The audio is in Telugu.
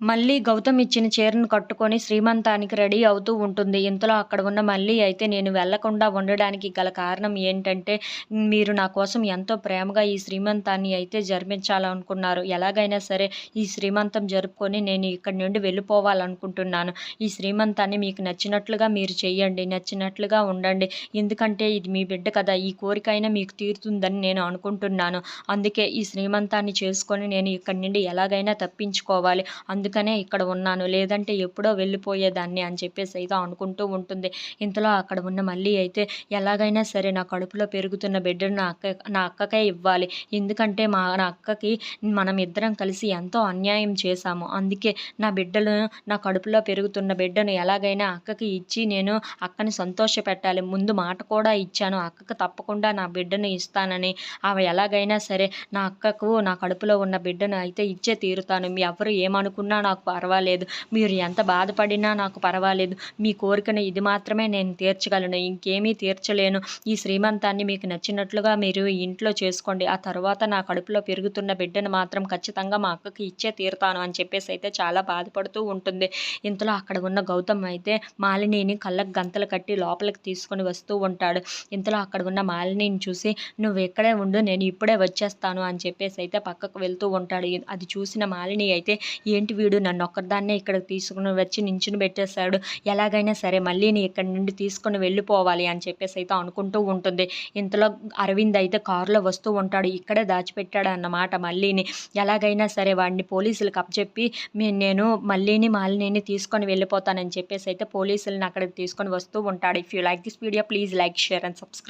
మళ్ళీ గౌతమ్ ఇచ్చిన చీరను కట్టుకొని శ్రీమంతానికి రెడీ అవుతూ ఉంటుంది. ఇంతలో అక్కడ ఉన్న మళ్ళీ అయితే నేను వెళ్ళకుండా ఉండడానికి గల కారణం ఏంటంటే మీరు నా కోసం ఎంతో ప్రేమగా ఈ శ్రీమంతాన్ని అయితే జరిపించాలనుకున్నారు. ఎలాగైనా సరే ఈ శ్రీమంతం జరుపుకొని నేను ఇక్కడి నుండి వెళ్ళిపోవాలనుకుంటున్నాను. ఈ శ్రీమంతాన్ని మీకు నచ్చినట్లుగా మీరు చెయ్యండి నచ్చినట్లుగా ఉండండి. ఎందుకంటే ఇది మీ బిడ్డ కదా ఈ కోరికైనా మీకు తీరుతుందని నేను అనుకుంటున్నాను. అందుకే ఈ శ్రీమంతాన్ని చేసుకొని నేను ఇక్కడి నుండి ఎలాగైనా తప్పించుకోవాలి. అందుకనే ఇక్కడ ఉన్నాను? లేదంటే ఎప్పుడో వెళ్ళిపోయేదాన్ని అని చెప్పేసి అయితే అనుకుంటూ ఉంటుంది. ఇంతలో అక్కడ ఉన్న మళ్ళీ అయితే ఎలాగైనా సరే నా కడుపులో పెరుగుతున్న బిడ్డను నా అక్క నా అక్కకే ఇవ్వాలి. ఎందుకంటే మా నా అక్కకి మనం ఇద్దరం కలిసి ఎంతో అన్యాయం చేశాము. అందుకే నా బిడ్డలు నా కడుపులో పెరుగుతున్న బిడ్డను ఎలాగైనా అక్కకి ఇచ్చి నేను అక్కని సంతోష పెట్టాలి. ముందు మాట కూడా ఇచ్చాను. అక్కకు తప్పకుండా నా బిడ్డను ఇస్తానని. ఆమె ఎలాగైనా సరే నా అక్కకు నా కడుపులో ఉన్న బిడ్డను అయితే ఇచ్చే తీరుతాను. మీ ఎవరు ఏమనుకున్నా నాకు పర్వాలేదు. మీరు ఎంత బాధపడినా నాకు పర్వాలేదు. మీ కోరికను ఇది మాత్రమే నేను తీర్చగలను. ఇంకేమీ తీర్చలేను. ఈ శ్రీమంతాన్ని మీకు నచ్చినట్లుగా మీరు ఇంట్లో చేసుకోండి. ఆ తర్వాత నా కడుపులో పెరుగుతున్న బిడ్డను మాత్రం ఖచ్చితంగా మా అక్కకి ఇచ్చే తీరుతాను అని చెప్పేసి అయితే చాలా బాధపడుతూ ఉంటుంది. ఇంతలో అక్కడ ఉన్న గౌతమ్ అయితే మాలినిని కళ్ళకు గంతలు కట్టి లోపలికి తీసుకొని వస్తూ ఉంటాడు. ఇంతలో అక్కడ ఉన్న మాలినిని చూసి నువ్వు ఎక్కడే ఉండు నేను ఇప్పుడే వచ్చేస్తాను అని చెప్పేసి అయితే పక్కకు వెళ్తూ ఉంటాడు. అది చూసిన మాలిని అయితే ఏంటి వీడు నన్ను ఒక్కదాన్నే ఇక్కడికి తీసుకుని వచ్చి నించుని పెట్టేశాడు. ఎలాగైనా సరే మళ్ళీ నీ ఇక్కడి నుండి తీసుకొని వెళ్ళిపోవాలి అని చెప్పేసి అయితే అనుకుంటూ ఉంటుంది. ఇంతలో అరవింద్ అయితే కారులో వస్తూ ఉంటాడు. ఇక్కడే దాచిపెట్టాడు అన్నమాట మళ్ళీని. ఎలాగైనా సరే వాడిని పోలీసులకు అప్పచెప్పి నేను మళ్ళీని మాలినీని తీసుకొని వెళ్ళిపోతానని చెప్పేసి అయితే పోలీసులను అక్కడికి తీసుకొని వస్తూ ఉంటాడు. If you like this video please like share and subscribe